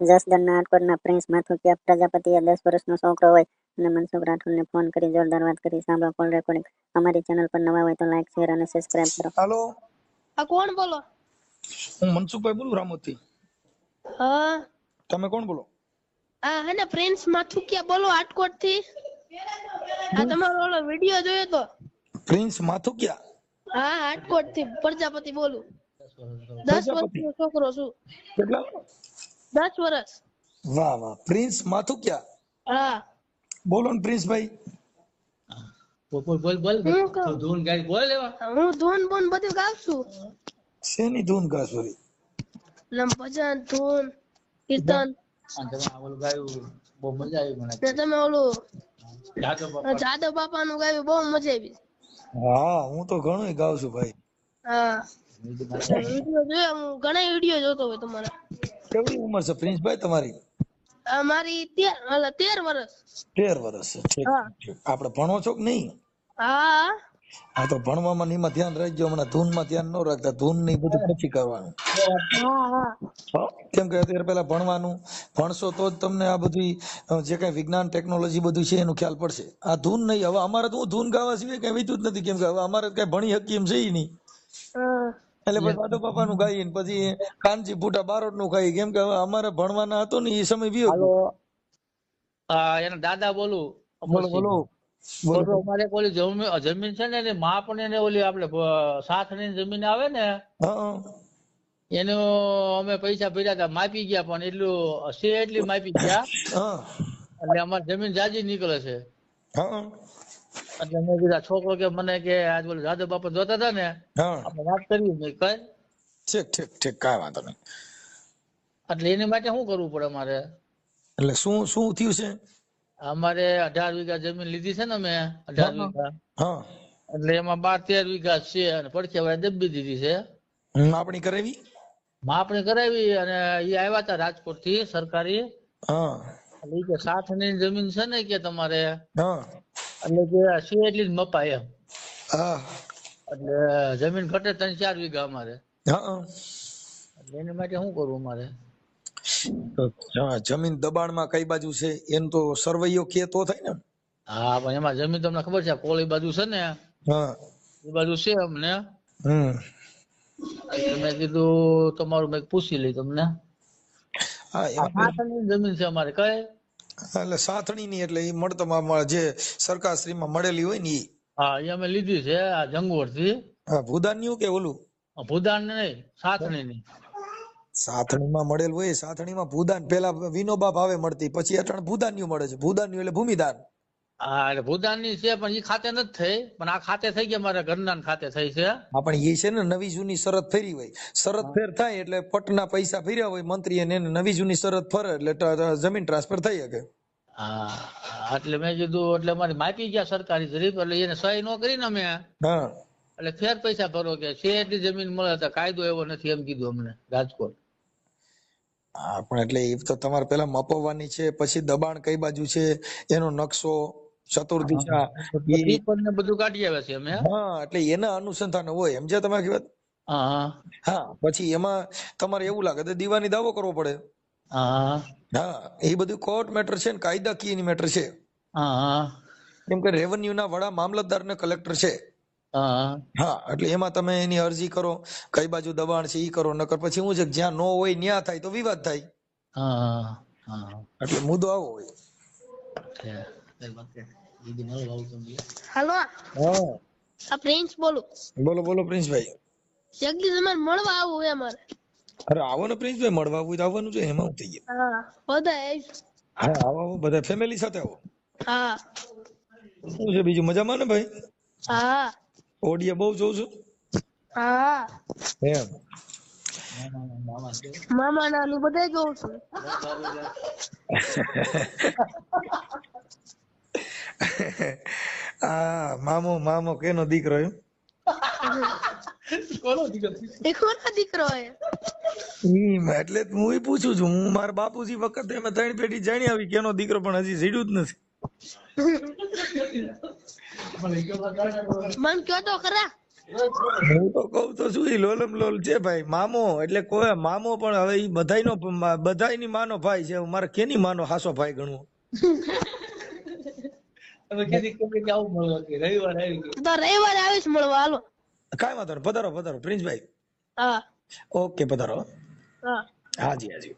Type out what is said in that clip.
જસદણના આટકોટના prince Mathukiya પ્રજાપતિએ દસ વર્ષનો છોકરો હોય અને મનસુખ રાઠોડને ફોન કરી જોરદાર વાત કરી. સાંભળો કોલ રેકોર્ડિંગ અમારી ચેનલ પર નવા હોય તો લાઈક શેર અને સબસ્ક્રાઇબ કરો. હેલો આ કોણ બોલો? હું મનસુખભાઈ બોલું રામોતી હા. તમે કોણ બોલો? આ હે ને પ્રિન્સ માથુકિયા બોલો આટકોટથી આ તમારો ઓલો વિડિયો જોયો તો? પ્રિન્સ માથુકિયા? હા આટકોટથી પ્રજાપતિ બોલું. દસ? વર્ષનો છોકરો છું. કેટલા? દસ વર્ષ વાહ વાહ પ્રિન્સ માથુકિયા હા બોલો ને પ્રિન્સ ભાઈ બોલ બોલ બોલ ધૂન ગાય બોલ લેવા હું ધૂન બોન બધું ગાઉં છું શેની ધૂન ગાસોરી લમ ભજન ધૂન કીર્તન તમે ઓલું ગાયું બહુ મજા આવી મને તમે ઓલું જાદવ બાપા નું ગાયું બહુ મજા આવી હા હું તો ઘણું ગાઉં છું ભાઈ. હા વિડિયો જોયો હું ઘણા વીડિયો જોતો હોય તમારા. કેવડી ઉંમર છે પ્રિન્સભાઈ તમારી? અમારી તેર વર્ષ તેર વર્ષ. આપણે ભણો છો કે નહીં? હા. હા તો ભણવામાં એમાં ધ્યાન રાખજો. હમણાં ધૂનમાં ધ્યાન ન રાખતા. ધૂન ને બધું પછી કરવાનું? કેમ કે અત્યારે પેલા ભણવાનું ભણશો તો જ તમને આ બધી જે કઈ વિજ્ઞાન ટેકનોલોજી બધું છે એનું ખ્યાલ પડશે. આ ધૂન નહીં. હવે અમારે તો હું ધૂન ગાવા સિવાય કઈ વીતું જ નથી. કેમ કે હવે અમારે કઈ ભણી હકીમ છે નહીં. એટલે પછી સાધુ બાપા નું ગાઈ ને પછી કાનજી ફૂટા બારોટનું ખાઈ કેમ કે અમારે ભણવાના હતો ને એ સમય વિયો એના દાદા બોલું બોલો બોલો. બોલો. અમારે ઓલી જમીન જમીન છે ને એની માપ ને એને ઓલી આપણે સાથની જમીન આવે ને એનો અમે પૈસા ભર્યા હતા માપી ગયા પણ એટલું છે એટલી માપી ગયા. એટલે અમારી જમીન જાજી નીકળે છે. એટલે મેં કીધા છોકરો કે મને કે આજ બોલે જાદવ બાપા જોતા હતા ને આપણે વાત કરી મેં કઈ? ઠીક ઠીક ઠીક કાંઈ વાંધો નહીં. એટલે એની માટે શું કરવું પડે અમારે? એટલે શું શું થયું છે? અમારે અઢાર વીઘા જમીન લીધી છે ને મેં અઢાર વીઘા. એટલે એમાં બાર તેર વીઘા છે અને પડખે વાળા દબી દીધી છે. માપણી કરાવી? માપણી કરાવી અને એ આવ્યા હતા રાજકોટથી સરકારી. હા. એટલે સાઠની જમીન છે ને કે તમારે. હા. એટલે કે છે એટલી જ મપાય એમ. હા. એટલે જમીન ઘટે ત્રણ ચાર વીઘા અમારે. હા એટલે એની માટે શું કરવું અમારે? જમીન દબાણ દબાણમાં કઈ બાજુ છે એમ તો સરવૈયો કે તો થાય ને. હા પણ એમાં જમીન તમને ખબર છે કોળી બાજુ છે ને હા. એ બાજુ છે અમને. હમ. મેં કીધું તમારું મેં પૂછી લઈ તમને. હા જમીન છે અમારે કઈ? એટલે સાથણી ની એટલે એ મળતમાં જે સરકારશ્રીમાં મળેલી હોય ને હા એ અમે લીધી છે આ જંગવડથી હા ભૂદાન્યું કે ઓલું? ભૂદાન નહીં સાથણી સાથણીમાં મળેલ હોય સાથણીમાં ભૂદાન. પેલા વિનોબા ભાવે મળતી પછી અટણ ભૂદાન્યું મળે છે. ભૂદાન્યું એટલે ભૂમિદાન. હા એટલે ભૂદાન છે પણ એ ખાતે નથી થઈ. પણ આ ખાતે થઈ ગયા મારા ઘરના ખાતે થઈ છે. હા પણ એ છે ને નવી જૂની શરત ફેરી હોય. શરત ફેર થાય એટલે પટના પૈસા ફેર્યા હોય મંત્રી એને નવી જૂની શરત ફરે એટલે જમીન ટ્રાન્સફર થઈ શકે. હા એટલે મેં કીધું એટલે મારી માપી ગયા સરકારી જરીફ એટલે એને સહી નો કરીને અમે. હા. એટલે ફેર પૈસા ભરો કે છે એટલી જમીન મળે તો કાયદો એવો નથી એમ કીધું અમને રાજકોટ. હા પણ એટલે એ તો તમારે પેલા મપાવવાની છે પછી દબાણ કઈ બાજુ છે એનો નકશો? ચતુર્દિશા ને બધું કાઢી આવે છે અમે હા? એટલે એના અનુસંધાન હોય એમ છે તમારી વાત હા હા. પછી એમાં તમારે એવું લાગે તો દીવાની દાવો કરવો પડે. હા હા. એ બધું કોર્ટ મેટર છે ને કાયદાકીય મેટર છે. હા કેમ કે રેવન્યુ ના વડા મામલતદાર ને કલેક્ટર છે. હા હા. એટલે એમાં તમે એની અરજી કરો કઈ બાજુ દબાણ છે એ કરો નકર પછી હું છે કે જ્યાં નો હોય ન્યા થાય તો વિવાદ થાય. હા એટલે મુદ્દો આવો હોય. દીદી નવો આવું તમને હાલો હા. આ પ્રિન્સ બોલું. બોલો બોલો પ્રિન્સભાઈ. જગદીશ તમારે મળવા આવું હે અમારે. અરે આવો ને પ્રિન્સભાઈ મળવા આવું તો આવવાનું છે એમાં થઈ ગયું. હા બધા હા આવો આવો બધા ફેમિલી સાથે આવો. હા. શું છે બીજું મજામાં ને ભાઈ? હા. ઓડિયા બહુ જોઉં છું. હા. એમ. મામા નાની બધા જોઉં છું. આ મામો મામો કેનો દીકરો એમ? એ કોનો દીકરો હે એટલે હું ઈ પૂછું છું. હું મારા બાપુજી વખતે અમે ત્રણ પેઢી જાણી આવી કેનો દીકરો પણ હજી સીડ્યું જ નથી. મન કયો તો ખરા. હું તો કઉ તો શું લોલમ લોલ છે ભાઈ. મામો એટલે કોઈ મામો પણ હવે ઈ બધાયનો બધાયની માનો ભાઈ છે. મારે કેની માનો હાસો ભાઈ ગણવો? તમે કીધી કે કે આવું મળવા કે રવિવાર આવી ગયો તો રવિવારે આવીશ મળવા હાલો. કાંઈ વાંધો નહીં પધારો પધારો પ્રિન્સભાઈ. હા. ઓકે પધારો. હા. હાજી હાજી.